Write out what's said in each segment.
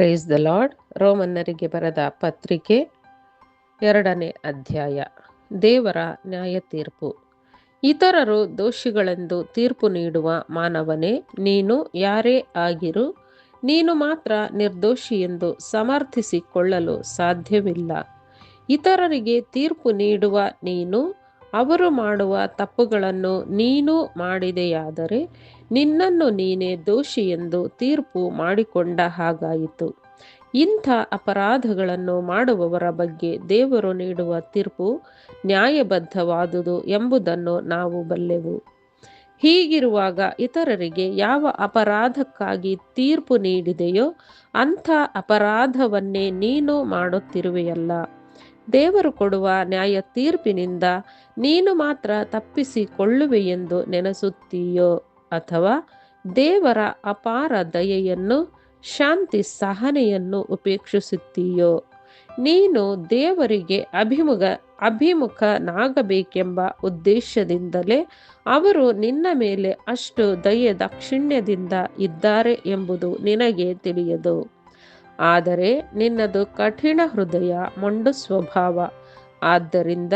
Praise the lord ರೋಮನ್ನರಿಗೆ ಬರೆದ ಪತ್ರಿಕೆ ಎರಡನೇ ಅಧ್ಯಾಯ. ದೇವರ ನ್ಯಾಯ ತೀರ್ಪು ಇತರರು ದೋಷಿಗಳೆಂದು ತೀರ್ಪು ನೀಡುವ ಮಾನವನೇ, ನೀನು ಯಾರೇ ಆಗಿರು, ನೀನು ಮಾತ್ರ ನಿರ್ದೋಷಿ ಎಂದು ಸಮರ್ಥಿಸಿಕೊಳ್ಳಲು ಸಾಧ್ಯವಿಲ್ಲ. ಇತರರಿಗೆ ತೀರ್ಪು ನೀಡುವ ನೀನು ಅವರು ಮಾಡುವ ತಪ್ಪುಗಳನ್ನು ನೀನು ಮಾಡಿದೆಯಾದರೆ ನಿನ್ನನ್ನು ನೀನೇ ದೋಷಿ ಎಂದು ತೀರ್ಪು ಮಾಡಿಕೊಂಡ ಹಾಗಾಯಿತು. ಇಂಥ ಅಪರಾಧಗಳನ್ನು ಮಾಡುವವರ ಬಗ್ಗೆ ದೇವರು ನೀಡುವ ತೀರ್ಪು ನ್ಯಾಯಬದ್ಧವಾದುದು ಎಂಬುದನ್ನು ನಾವು ಬಲ್ಲೆವು. ಹೀಗಿರುವಾಗ ಇತರರಿಗೆ ಯಾವ ಅಪರಾಧಕ್ಕಾಗಿ ತೀರ್ಪು ನೀಡಿದೆಯೋ ಅಂಥ ಅಪರಾಧವನ್ನೇ ನೀನು ಮಾಡುತ್ತಿರುವೆಯಲ್ಲ. ದೇವರು ಕೊಡುವ ನ್ಯಾಯ ತೀರ್ಪಿನಿಂದ ನೀನು ಮಾತ್ರ ತಪ್ಪಿಸಿಕೊಳ್ಳುವೆಯೆಂದು ನೆನೆಸುತ್ತೀಯೋ? ಅಥವಾ ದೇವರ ಅಪಾರ ದಯೆಯನ್ನು, ಶಾಂತಿ ಸಹನೆಯನ್ನು ಉಪೇಕ್ಷಿಸುತ್ತೀಯೋ? ನೀನು ದೇವರಿಗೆ ಅಭಿಮುಖ ಅಭಿಮುಖನಾಗಬೇಕೆಂಬ ಉದ್ದೇಶದಿಂದಲೇ ಅವರು ನಿನ್ನ ಮೇಲೆ ಅಷ್ಟು ದಯೆ ದಾಕ್ಷಿಣ್ಯದಿಂದ ಇದ್ದಾರೆ ಎಂಬುದು ನಿನಗೆ ತಿಳಿಯದು. ಆದರೆ ನಿನ್ನದು ಕಠಿಣ ಹೃದಯ ಮೊಂಡು ಸ್ವಭಾವ ಆದ್ದರಿಂದ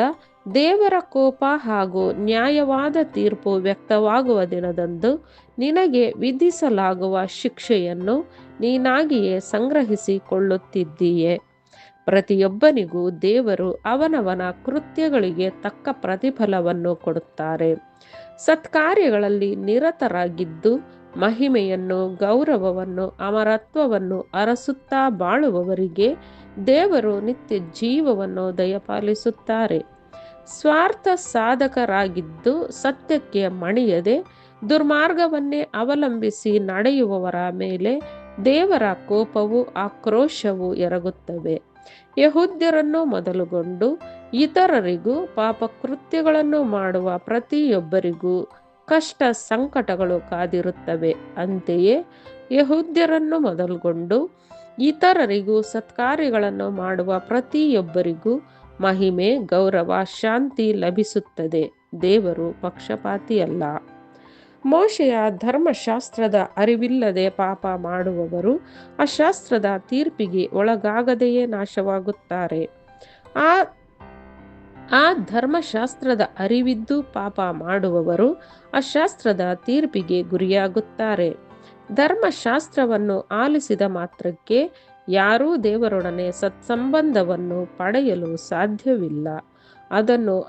ದೇವರ ಕೋಪ ಹಾಗೂ ನ್ಯಾಯವಾದ ತೀರ್ಪು ವ್ಯಕ್ತವಾಗುವ ದಿನದಂದು ನಿನಗೆ ವಿಧಿಸಲಾಗುವ ಶಿಕ್ಷೆಯನ್ನು ನೀನಾಗಿಯೇ ಸಂಗ್ರಹಿಸಿಕೊಳ್ಳುತ್ತಿದ್ದೀಯೆ. ಪ್ರತಿಯೊಬ್ಬನಿಗೂ ದೇವರು ಅವನವನ ಕೃತ್ಯಗಳಿಗೆ ತಕ್ಕ ಪ್ರತಿಫಲವನ್ನು ಕೊಡುತ್ತಾರೆ. ಸತ್ಕಾರ್ಯಗಳಲ್ಲಿ ನಿರತರಾಗಿದ್ದು ಮಹಿಮೆಯನ್ನು, ಗೌರವವನ್ನು, ಅಮರತ್ವವನ್ನು ಅರಸುತ್ತಾ ಬಾಳುವವರಿಗೆ ದೇವರು ನಿತ್ಯ ಜೀವವನ್ನು ದಯಪಾಲಿಸುತ್ತಾರೆ. ಸ್ವಾರ್ಥ ಸಾಧಕರಾಗಿದ್ದು ಸತ್ಯಕ್ಕೆ ಮಣಿಯದೆ ದುರ್ಮಾರ್ಗವನ್ನೇ ಅವಲಂಬಿಸಿ ನಡೆಯುವವರ ಮೇಲೆ ದೇವರ ಕೋಪವು ಆಕ್ರೋಶವು ಎರಗುತ್ತವೆ. ಯಹುದ್ಯರನ್ನು ಮೊದಲುಗೊಂಡು ಇತರರಿಗೂ ಪಾಪಕೃತ್ಯಗಳನ್ನು ಮಾಡುವ ಪ್ರತಿಯೊಬ್ಬರಿಗೂ ಕಷ್ಟ ಸಂಕಟಗಳು ಕಾದಿರುತ್ತವೆ. ಅಂತೆಯೇ ಯಹುದ್ಯರನ್ನು ಮೊದಲುಗೊಂಡು ಇತರರಿಗೂ ಸತ್ಕಾರ್ಯಗಳನ್ನು ಮಾಡುವ ಪ್ರತಿಯೊಬ್ಬರಿಗೂ ಮಹಿಮೆ, ಗೌರವ, ಶಾಂತಿ ಲಭಿಸುತ್ತದೆ. ದೇವರು ಪಕ್ಷಪಾತಿಯಲ್ಲ. ಮೋಶೆಯ ಧರ್ಮಶಾಸ್ತ್ರದ ಅರಿವಿಲ್ಲದೆ ಪಾಪ ಮಾಡುವವರು ಆ ಶಾಸ್ತ್ರದ ತೀರ್ಪಿಗೆ ಒಳಗಾಗದೆಯೇ ನಾಶವಾಗುತ್ತಾರೆ. ಆ ಆ ಧರ್ಮಶಾಸ್ತ್ರದ ಅರಿವಿದ್ದು ಪಾಪ ಮಾಡುವವರು ಆ ಶಾಸ್ತ್ರದ ತೀರ್ಪಿಗೆ ಗುರಿಯಾಗುತ್ತಾರೆ. ಧರ್ಮಶಾಸ್ತ್ರವನ್ನು ಆಲಿಸಿದ ಮಾತ್ರಕ್ಕೆ ಯಾರೂ ದೇವರೊಡನೆ ಸತ್ಸಂಬಂಧವನ್ನು ಪಡೆಯಲು ಸಾಧ್ಯವಿಲ್ಲ. ಅದನ್ನು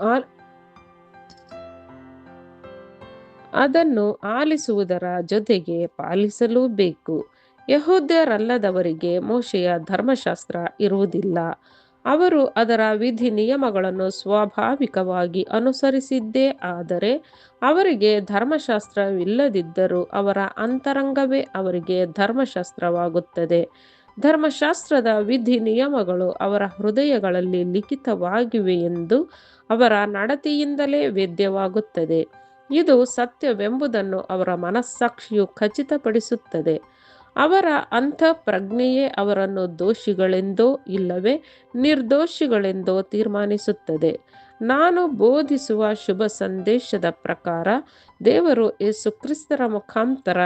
ಅದನ್ನು ಆಲಿಸುವುದರ ಜೊತೆಗೆ ಪಾಲಿಸಲೂ ಬೇಕು ಯಹೂದ್ಯರಲ್ಲದವರಿಗೆ ಮೋಶೆಯ ಧರ್ಮಶಾಸ್ತ್ರ ಇರುವುದಿಲ್ಲ. ಅವರು ಅದರ ವಿಧಿ ನಿಯಮಗಳನ್ನು ಸ್ವಾಭಾವಿಕವಾಗಿ ಅನುಸರಿಸಿದ್ದೇ ಆದರೆ ಅವರಿಗೆ ಧರ್ಮಶಾಸ್ತ್ರವಿಲ್ಲದಿದ್ದರೂ ಅವರ ಅಂತರಂಗವೇ ಅವರಿಗೆ ಧರ್ಮಶಾಸ್ತ್ರವಾಗುತ್ತದೆ. ಧರ್ಮಶಾಸ್ತ್ರದ ವಿಧಿ ನಿಯಮಗಳು ಅವರ ಹೃದಯಗಳಲ್ಲಿ ಲಿಖಿತವಾಗಿವೆ ಎಂದು ಅವರ ನಡತೆಯಿಂದಲೇ ವೇದ್ಯವಾಗುತ್ತದೆ. ಇದು ಸತ್ಯವೆಂಬುದನ್ನು ಅವರ ಮನಸ್ಸಾಕ್ಷಿಯು ಖಚಿತಪಡಿಸುತ್ತದೆ. ಅವರ ಅಂಥ ಪ್ರಜ್ಞೆಯೇ ಅವರನ್ನು ದೋಷಿಗಳೆಂದೋ ಇಲ್ಲವೇ ನಿರ್ದೋಷಿಗಳೆಂದೋ ತೀರ್ಮಾನಿಸುತ್ತದೆ. ನಾನು ಬೋಧಿಸುವ ಶುಭ ಸಂದೇಶದ ಪ್ರಕಾರ ದೇವರು ಯೇಸು ಕ್ರಿಸ್ತರ ಮುಖಾಂತರ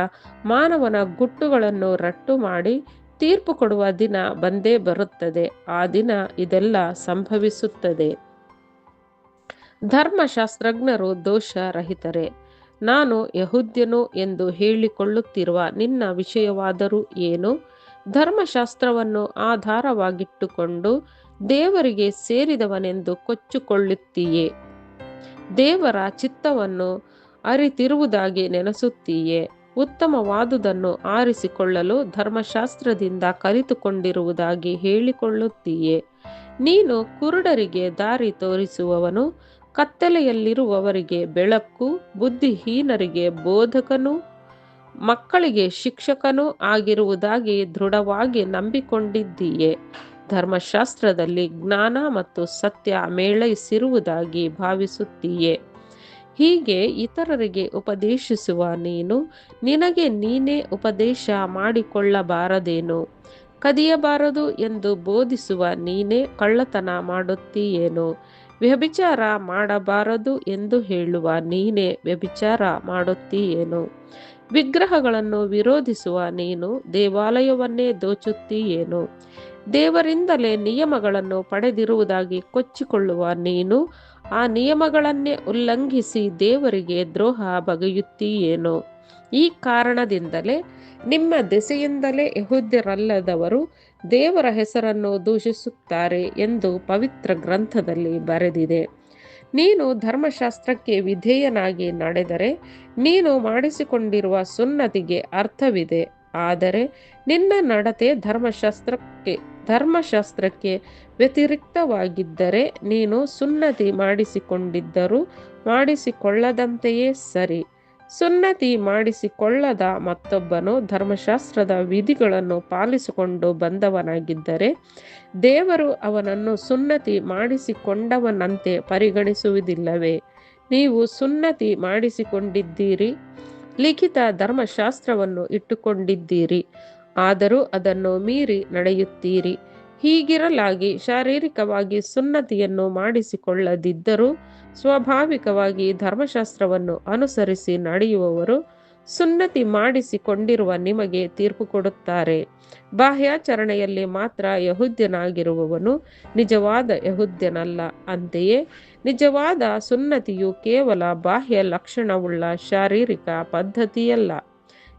ಮಾನವನ ಗುಟ್ಟುಗಳನ್ನು ರಟ್ಟು ಮಾಡಿ ತೀರ್ಪು ಕೊಡುವ ದಿನ ಬಂದೇ ಬರುತ್ತದೆ. ಆ ದಿನ ಇದೆಲ್ಲ ಸಂಭವಿಸುತ್ತದೆ. ಧರ್ಮಶಾಸ್ತ್ರಜ್ಞರು ದೋಷರಹಿತರೆ. ನಾನು ಯಹುದ್ಯನು ಎಂದು ಹೇಳಿಕೊಳ್ಳುತ್ತಿರುವ ನಿನ್ನ ವಿಷಯವಾದರೂ ಏನು? ಧರ್ಮಶಾಸ್ತ್ರವನ್ನು ಆಧಾರವಾಗಿಟ್ಟುಕೊಂಡು ದೇವರಿಗೆ ಸೇರಿದವನೆಂದು ಕೊಚ್ಚಿಕೊಳ್ಳುತ್ತೀಯೇ? ದೇವರ ಚಿತ್ತವನ್ನು ಅರಿತಿರುವುದಾಗಿ ನೆನೆಸುತ್ತೀಯೇ? ಉತ್ತಮವಾದುದನ್ನು ಆರಿಸಿಕೊಳ್ಳಲು ಧರ್ಮಶಾಸ್ತ್ರದಿಂದ ಕಲಿತುಕೊಂಡಿರುವುದಾಗಿ ಹೇಳಿಕೊಳ್ಳುತ್ತೀಯೇ? ನೀನು ಕುರುಡರಿಗೆ ದಾರಿ ತೋರಿಸುವವನು ಕತ್ತಲೆಯಲ್ಲಿರುವವರಿಗೆ ಬೆಳಕು, ಬುದ್ಧಿಹೀನರಿಗೆ ಬೋಧಕನು, ಮಕ್ಕಳಿಗೆ ಶಿಕ್ಷಕನೂ ಆಗಿರುವುದಾಗಿ ದೃಢವಾಗಿ ನಂಬಿಕೊಂಡಿದ್ದೀಯೆ. ಧರ್ಮಶಾಸ್ತ್ರದಲ್ಲಿ ಜ್ಞಾನ ಮತ್ತು ಸತ್ಯ ಮೇಳೈಸಿರುವುದಾಗಿ ಭಾವಿಸುತ್ತೀಯೆ. ಹೀಗೆ ಇತರರಿಗೆ ಉಪದೇಶಿಸುವ ನೀನು, ನಿನಗೆ ನೀನೇ ಉಪದೇಶ ಮಾಡಿಕೊಳ್ಳಬಾರದೇನು? ಕದಿಯಬಾರದು ಎಂದು ಬೋಧಿಸುವ ನೀನೇ ಕಳ್ಳತನ ಮಾಡುತ್ತೀಯೇನು? ವ್ಯಭಿಚಾರ ಮಾಡಬಾರದು ಎಂದು ಹೇಳುವ ನೀನೇ ವ್ಯಭಿಚಾರ ಮಾಡುತ್ತೀಯೇನು? ವಿಗ್ರಹಗಳನ್ನು ವಿರೋಧಿಸುವ ನೀನು ದೇವಾಲಯವನ್ನೇ ದೋಚುತ್ತೀಯೇನು? ದೇವರಿಂದಲೇ ನಿಯಮಗಳನ್ನು ಪಡೆದಿರುವುದಾಗಿ ಕೊಚ್ಚಿಕೊಳ್ಳುವ ನೀನು ಆ ನಿಯಮಗಳನ್ನೇ ಉಲ್ಲಂಘಿಸಿ ದೇವರಿಗೆ ದ್ರೋಹ ಬಗೆಯುತ್ತೀಯೇನೋ? ಈ ಕಾರಣದಿಂದಲೇ ನಿಮ್ಮ ದೆಸೆಯಿಂದಲೇ ಯಹೂದ್ಯರಲ್ಲದವರು ದೇವರ ಹೆಸರನ್ನು ದೂಷಿಸುತ್ತಾರೆ ಎಂದು ಪವಿತ್ರ ಗ್ರಂಥದಲ್ಲಿ ಬರೆದಿದೆ. ನೀನು ಧರ್ಮಶಾಸ್ತ್ರಕ್ಕೆ ವಿಧೇಯನಾಗಿ ನಡೆದರೆ ನೀನು ಮಾಡಿಸಿಕೊಂಡಿರುವ ಸುನ್ನತಿಗೆ ಅರ್ಥವಿದೆ. ಆದರೆ ನಿನ್ನ ನಡತೆ ಧರ್ಮಶಾಸ್ತ್ರಕ್ಕೆ ಧರ್ಮಶಾಸ್ತ್ರಕ್ಕೆ ವ್ಯತಿರಿಕ್ತವಾಗಿದ್ದರೆ ನೀನು ಸುನ್ನತಿ ಮಾಡಿಸಿಕೊಂಡಿದ್ದರೂ ಮಾಡಿಸಿಕೊಳ್ಳದಂತೆಯೇ ಸರಿ. ಸುನ್ನತಿ ಮಾಡಿಸಿಕೊಳ್ಳದ ಮತ್ತೊಬ್ಬನು ಧರ್ಮಶಾಸ್ತ್ರದ ವಿಧಿಗಳನ್ನು ಪಾಲಿಸಿಕೊಂಡು ಬಂದವನಾಗಿದ್ದರೆ ದೇವರು ಅವನನ್ನು ಸುನ್ನತಿ ಮಾಡಿಸಿಕೊಂಡವನಂತೆ ಪರಿಗಣಿಸುವುದಿಲ್ಲವೇ? ನೀವು ಸುನ್ನತಿ ಮಾಡಿಸಿಕೊಂಡಿದ್ದೀರಿ, ಲಿಖಿತ ಧರ್ಮಶಾಸ್ತ್ರವನ್ನು ಇಟ್ಟುಕೊಂಡಿದ್ದೀರಿ, ಆದರೂ ಅದನ್ನು ಮೀರಿ ನಡೆಯುತ್ತೀರಿ. ಹೀಗಿರಲಾಗಿ ಶಾರೀರಿಕವಾಗಿ ಸುನ್ನತಿಯನ್ನು ಮಾಡಿಸಿಕೊಳ್ಳದಿದ್ದರೂ ಸ್ವಾಭಾವಿಕವಾಗಿ ಧರ್ಮಶಾಸ್ತ್ರವನ್ನು ಅನುಸರಿಸಿ ನಡೆಯುವವರು ಸುನ್ನತಿ ಮಾಡಿಸಿಕೊಂಡಿರುವ ನಿಮಗೆ ತೀರ್ಪು ಕೊಡುತ್ತಾರೆ. ಬಾಹ್ಯಾಚರಣೆಯಲ್ಲಿ ಮಾತ್ರ ಯಹುದ್ಯನಾಗಿರುವವನು ನಿಜವಾದ ಯಹುದ್ಯನಲ್ಲ. ಅಂತೆಯೇ ನಿಜವಾದ ಸುನ್ನತಿಯು ಕೇವಲ ಬಾಹ್ಯ ಲಕ್ಷಣವುಳ್ಳ ಶಾರೀರಿಕ ಪದ್ಧತಿಯಲ್ಲ.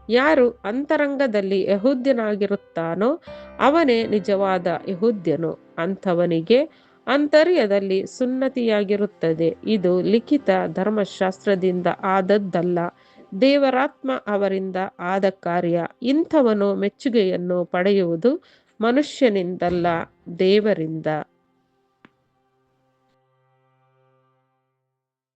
ಯಾರು ಅಂತರಂಗದಲ್ಲಿ ಯಹುದ್ಯನಾಗಿರುತ್ತಾನೋ ಅವನೇ ನಿಜವಾದ ಯಹುದ್ಯನು. ಅಂಥವನಿಗೆ ಅಂತರ್ಯದಲ್ಲಿ ಸುನ್ನತಿಯಾಗಿರುತ್ತದೆ. ಇದು ಲಿಖಿತ ಧರ್ಮಶಾಸ್ತ್ರದಿಂದ ಆದದ್ದಲ್ಲ. ದೇವರಾತ್ಮ ಅವರಿಂದ ಆದ ಕಾರ್ಯ ಇಂಥವನು ಮೆಚ್ಚುಗೆಯನ್ನು ಪಡೆಯುವುದು ಮನುಷ್ಯನಿಂದಲ್ಲ, ದೇವರಿಂದ.